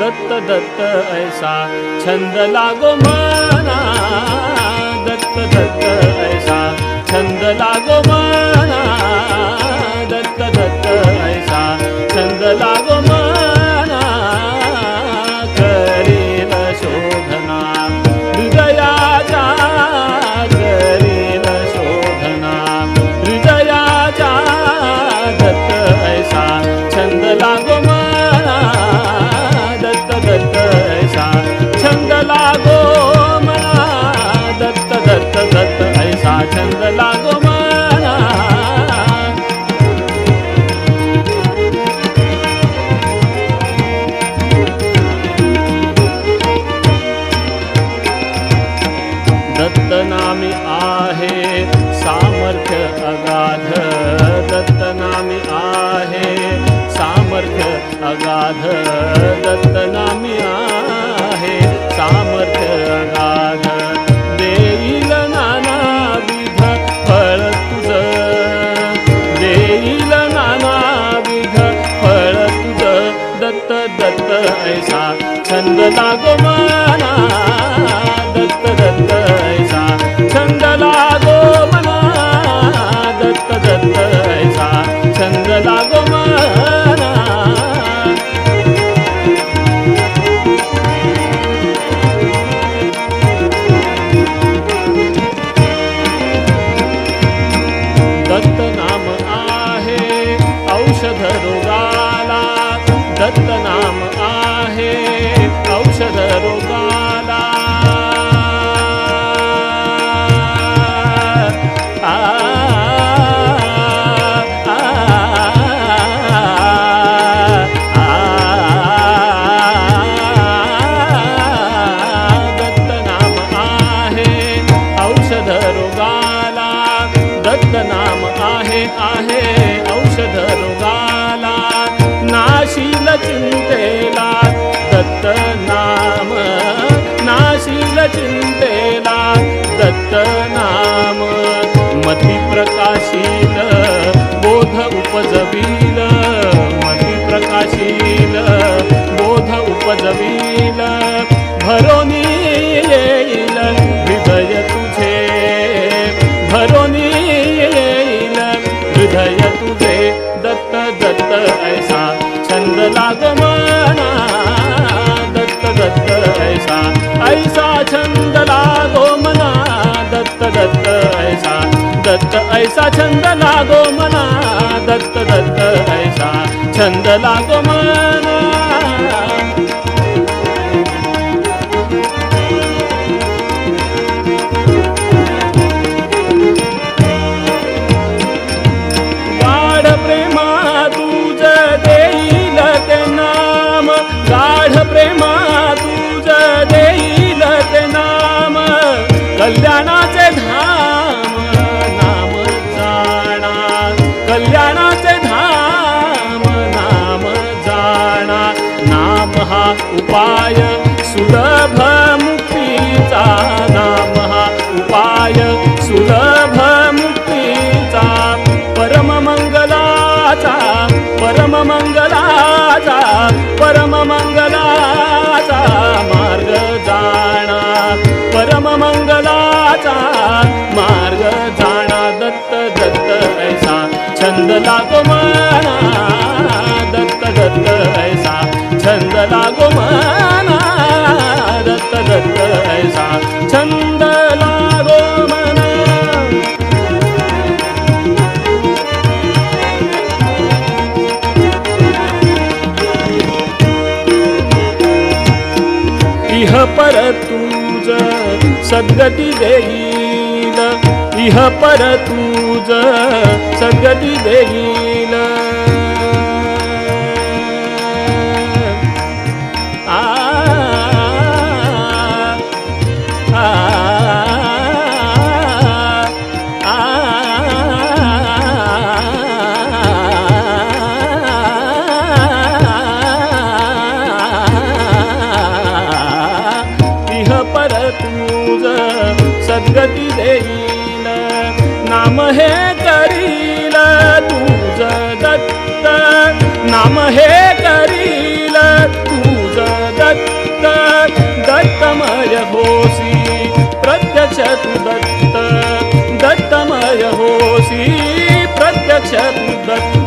दत्त दत्त ऐसा छंद लागो मा। आहे. सामर्थ्य अगाध दत्तनामी आहे. सामर्थ्य अगाध दत्तनामी आहे. सामर्थ्य अगाध देईल नानाविध फळ तुझ. देईल नानाविध फळ तुझ. दत्त दत्त ऐसा छंद लागो माना. दत्त दत्त आहे औषध रोगाला नाशील चिंतेला दत्त नाम नाशील चिंतेला दत्त नाम. मती प्रकाशील बोध उपजवील मती प्रकाशील बोध उपजवील. भरोनी येईल हृदय तुझे भरो ऐसा छंद लाग मना दत्त दत्त ऐसा। ऐसा छंद लागो मना दत्त दत्त ऐसा। दत्त ऐसा छंद लागो मना दत्त दत्त ऐसा। छंद लागो मना सुलभ मुक्तीचा नाम हा उपाय. सुलभ मुक्तीचा परम मंगलाचा परम मंगलाचा परम मंगलाचा मार्ग जाणा परम मंगलाचा मार्ग जाणा दत्त दत्त ऐसा छंद लागो मना. दत्त दत्त ऐसा छंद लागो मना. पर तुझ सद्गती देईल. इह पर तुझ सद्गती देईल. नाम हे करील तुझ दत्त. नाम हे करील तुझ दत्त. दत्तमय होसी प्रत्यक्ष तू दत्त. दत्तमय होसी प्रत्यक्ष तू दत्त.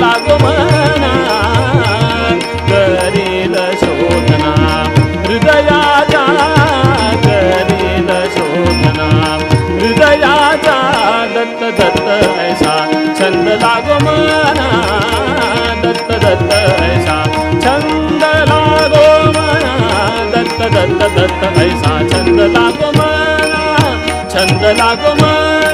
लागो मना करील शोधना हृदयाच्या करील शोधना हृदयाचा दत्त दत्त ऐसा छंद लागो मना दत्त दत्त ऐसा छंद लागो मना दत्त दत्त दत्त ऐसा छंद लागो मना छंद लागो मना